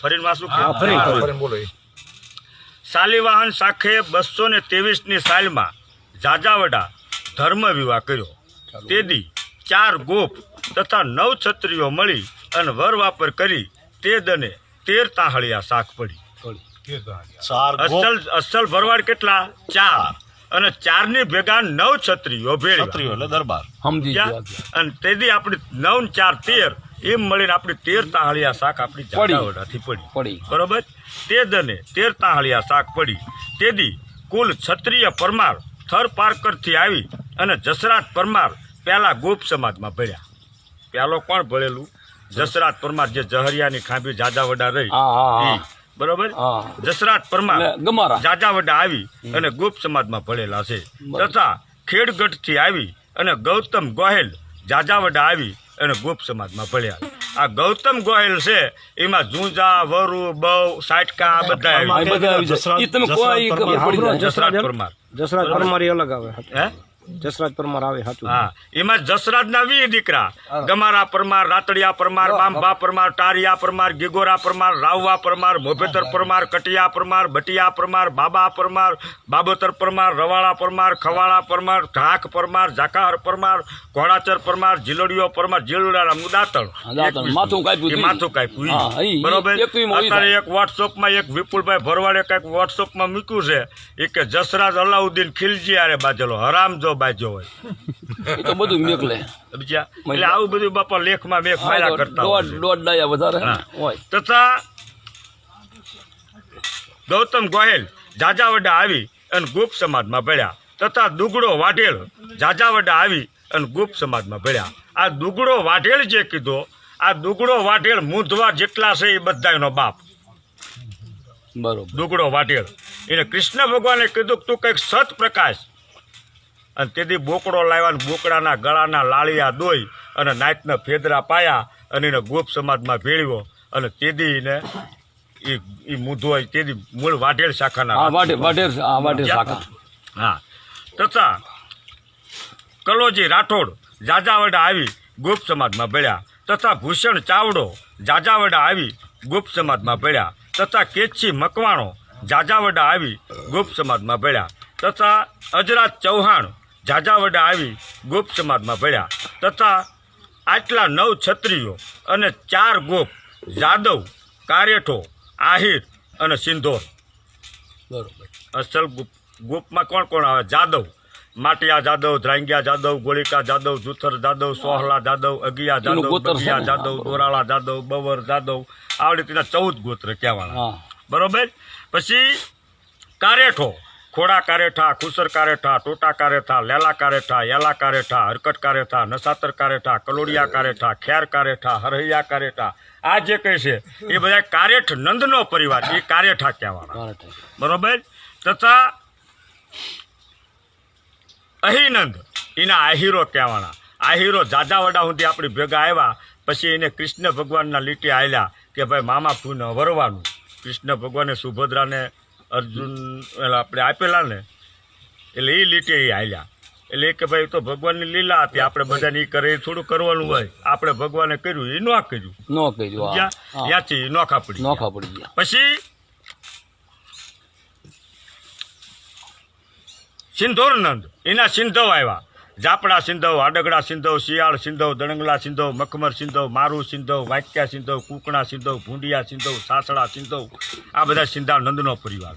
ફરીને વાંચું ફરી, હા. ફરી. ફરીને બોલો શાલિવાહન શાખે બસો ને ત્રેવીસની સાલમાં જાજાવડા ધર્મ વિવાહ કર્યો તેદી ચાર ગોપ તથા નવ છત્રીઓ મળી અને વર વાપર કરી તે દને તેર તાહળિયા શાક પડી. ચાર અસલ અસલ ભરવાડ કેટલા? ચાર. અને ચારની ભેગા નવ છત્રીઓ ભેળ દરબાર. સમજી અને તેથી આપણી નવ ચાર તેર એમ મળીને આપણી તેર તાહળિયા શાક આપણી પડી. જાજાવડાથી પડી. પડી. બરોબર? તે દને તેર તાહળિયા શાક પડી. તેથી કુલ ક્ષત્રિય પરમાર થર પારકરથી આવી અને જસરાજ પરમાર પહેલા ગોપ સમાજમાં ભળ્યા પહેલો કોણ ભળેલું? જસરાજ પરમાર જે જહરિયાની ખાંભી જાજાવડા રહી. બરોબર? જસરાજ પરમાર ગમારા. જાજાવડા આવી અને ગોપ સમાજમાં ભળેલા છે. તથા ખેડગઢથી આવી અને ગૌતમ ગોહેલ જાજાવડા આવી અને ગુપ્ત સમાજમાં ભળ્યા. આ ગૌતમ ગોહિલ છે એમાં ઝુંઝા વરુ બહુ સાટકા આ બધા આ આવી. જસરાજ પરમાર. જસરાજ પરમાર. અલગ આવે. હે? જસરાજ પરમાર આવે સાચું હા. એમાં જસરાજના વીર દીકરા. ગમારા પરમાર રાતડિયા પરમાર બાંબા પરમાર ટારિયા પરમાર ગીગોરા પરમાર રાવવા પરમાર મોભેતર પરમાર કટિયા પરમાર બટિયા પરમાર બાબા પરમાર બાબોતર પરમાર રવાળા પરમાર ખવાળા પરમાર ઢાક પરમાર ઝાકાર પરમાર ઘોડાચર પરમાર જીલડીઓ પરમાર જીલડા મુદાતણ. હા, માથું કાપ્યું. માથું કાપ્યું બરોબર? અત્યારે એક વોટ્સઅપમાં એક વિપુલભાઈ ભરવાડે કંઈક વોટ્સઅપમાં મૂક્યું છે. એ કે જસરાજ અલાઉદ્દીન ખિલજી આરે બાજેલો હરામ જો બાજ્યો હોય. એ તો બધું મેકલે. સમજ્યા? એટલે આવું બધું બાપા લેખમાં હા, માર્યા કરતા દોઢ દોઢ ડાયા વધારે હોય. તથા ગૌતમ ગોહેલ જાજાવડા આવી અને ગુપ્ત સમાજમાં ભળ્યા. તથા દુગડો વાઢેલ જાજાવડા આવી અને ગુપ્ત સમાજમાં ભળ્યા. આ દુગડો વાઢેલ જે કીધો આ દુગડો વાઢેલ મૂંધવા જેટલા છે એ બધાનો બાપ. બરોબર. દુગડો વાઢેલ. એને કૃષ્ણ ભગવાને કીધું કે તું કંઈક સત પ્રકાશ અને તેથી બોકડો લાવ્યા અને બોકડાના ગળાના લાળિયા દોઈ અને નાચના ફેદરા પાયા અને એને ગોપ સમાજમાં ભેળવ્યો અને તેથી એને એ એ મૂંધો હોય તેથી મૂળ વાઢેલ શાખાના હા વાઢેર શાખા. હા. તથા કલોજી રાઠોડ જાજાવડા આવી ગુપ્ત સમાજમાં ભળ્યા. તથા ભૂષણ ચાવડો જાજાવડા આવી ગુપ્ત સમાજમાં ભળ્યા. તથા કેચ્છી મકવાણો જાજાવડા આવી ગુપ્ત સમાજમાં ભળ્યા. તથા અજરાજ ચૌહાણ જાજાવડા આવી ગોપ સમાજમાં ભળ્યા તથા આટલા નવ છત્રીઓ અને ચાર ગોપ જાદવ કારેઠો આહિર અને સિંધોર. બરોબર. અસલ ગુપ- ગુપમાં કોણ કોણ આવે? જાદવ. માટિયા જાદવ ધ્રાંગિયા જાદવ ગોળિકા જાદવ જુથર જાદવ સોહલા જાદવ અગિયા જાદવ બગિયા જાદવ દોરાળા જાદવ બવર જાદવ આવડી રીતના ચૌદ ગોત્ર કહેવાના. બરોબર? પછી કારેઠો. ખોડા કારેઠા ખુસર કારેઠા ટોટા કારેઠા લેલા કારેઠા યેલા કારેઠા હરકટ કારેઠા નસાતર કારેઠા કલોડિયા કારેઠા ખેર કારેઠા હરહૈયા કારેઠા આ જે કહે છે એ બધા કારેઠ નંદનો પરિવાર એ કારેઠા કહેવાના. બરોબર? તથા અહિનંદ એના આહિરો કહેવાના. આહિરો જાજાવડા સુધી આપણી ભેગા આવ્યા પછી એને કૃષ્ણ ભગવાનના લીટી આવેલા કે ભાઈ મામા ફૂન વરવાનું. કૃષ્ણ ભગવાને સુભદ્રાને અર્જુન એટલે આપણે આપેલા ને એટલે એ લીટે એ આવ્યા એટલે એ કે ભાઈ તો ભગવાનની લીલા હતી આપણે બધાને એ કરે એ થોડું કરવાનું હોય. આપણે ભગવાને કર્યું એ ન કર્યું. નો કર્યું ત્યાંથી નોખા પડી. નોખા પડી ગયા. પછી સિંધોરનંદ એના સિંધવ આવ્યા. જાપડા સિંધવ, આડગડા સિંધવ, શિયાળ સિંધવ, દણંગલા સિંધવ, મખમર સિંધવ, મારુ સિંધવ, વાટક્યા સિંધવ, કુકણા સિંધવ, ભૂંડિયા સિંધવ સાસડા સિંધવ, આ બધા સિંધા નંદનો પરિવાર.